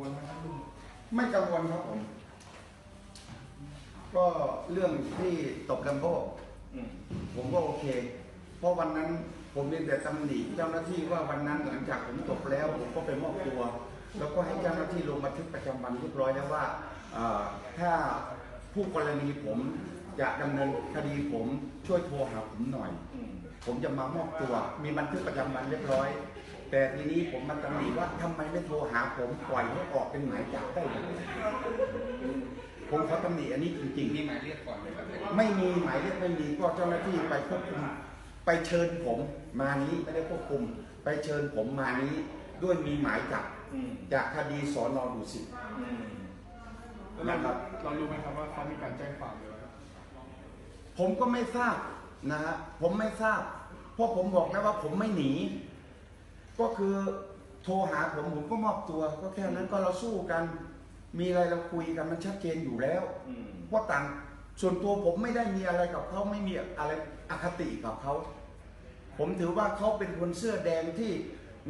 วลนะครับไม่กังวลครับผม ก็เรื่องที่ตกกันพงผมก็โอเค เพราะวันนั้นผมเรียนแต่ตำหนิเจ้าหน้าที่ว่าวันนั้นหลังจากผมตกแล้ว ผมก็ไปมอบตัว แล้วก็ให้เจ้าหน้าที่ลงบันทึกประจำวันเรียบร้อยแล้วว่าถ้าผู้กรณีผมจะดำเนินคดีผมช่วยโทรหาผมหน่อย ผมจะมามอบตัว มีบันทึกประจำวันเรียบร้อย แต่ทีนี้ผมมาตำหนิว่าทำไมไม่โทรหาผมปล่อยให้ออกเป็นหมายจับได้เลยผมขอตำหนิอันนี้จริงๆ มีหมายเรียกก่อนไหมครับไม่มีหมายเรียกไม่มีก็เจ้าหน้าที่ไปควบคุม ไปเชิญผมมานี้ไม่ได้ควบคุม ไปเชิญผมมานี้ ด้วยมีหมายจับอืมจากคดีสอนอดุสิต อืมแล้วนะครับเรารู้ไหมครับว่าเขามีการแจ้งความเลยผมก็ไม่ทราบนะฮะผมไม่ทราบเพราะผมบอกแล้วว่าผมไม่หนี ก็คือโทรหาผมผมก็มอบตัว ก็แค่นั้นก็เราสู้กัน มีอะไรเราคุยกันมันชัดเจนอยู่แล้วอืมเพราต่างส่วนตัวผมไม่ได้มีอะไรกับเขาไม่มีอะไรอคติกับเขา ผมถือว่าเขาเป็นคนเสื้อแดงที่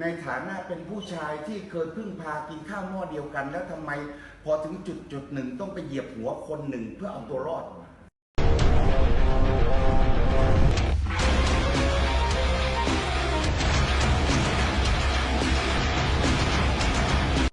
ในฐานะเป็นผู้ชายที่เคยพึ่งพากินข้าวหม้อเดียวกัน แล้วทำไมพอถึงจุดจุดหนึ่งต้องไปเหยียบหัวคนหนึ่งเพื่อเอาตัวรอด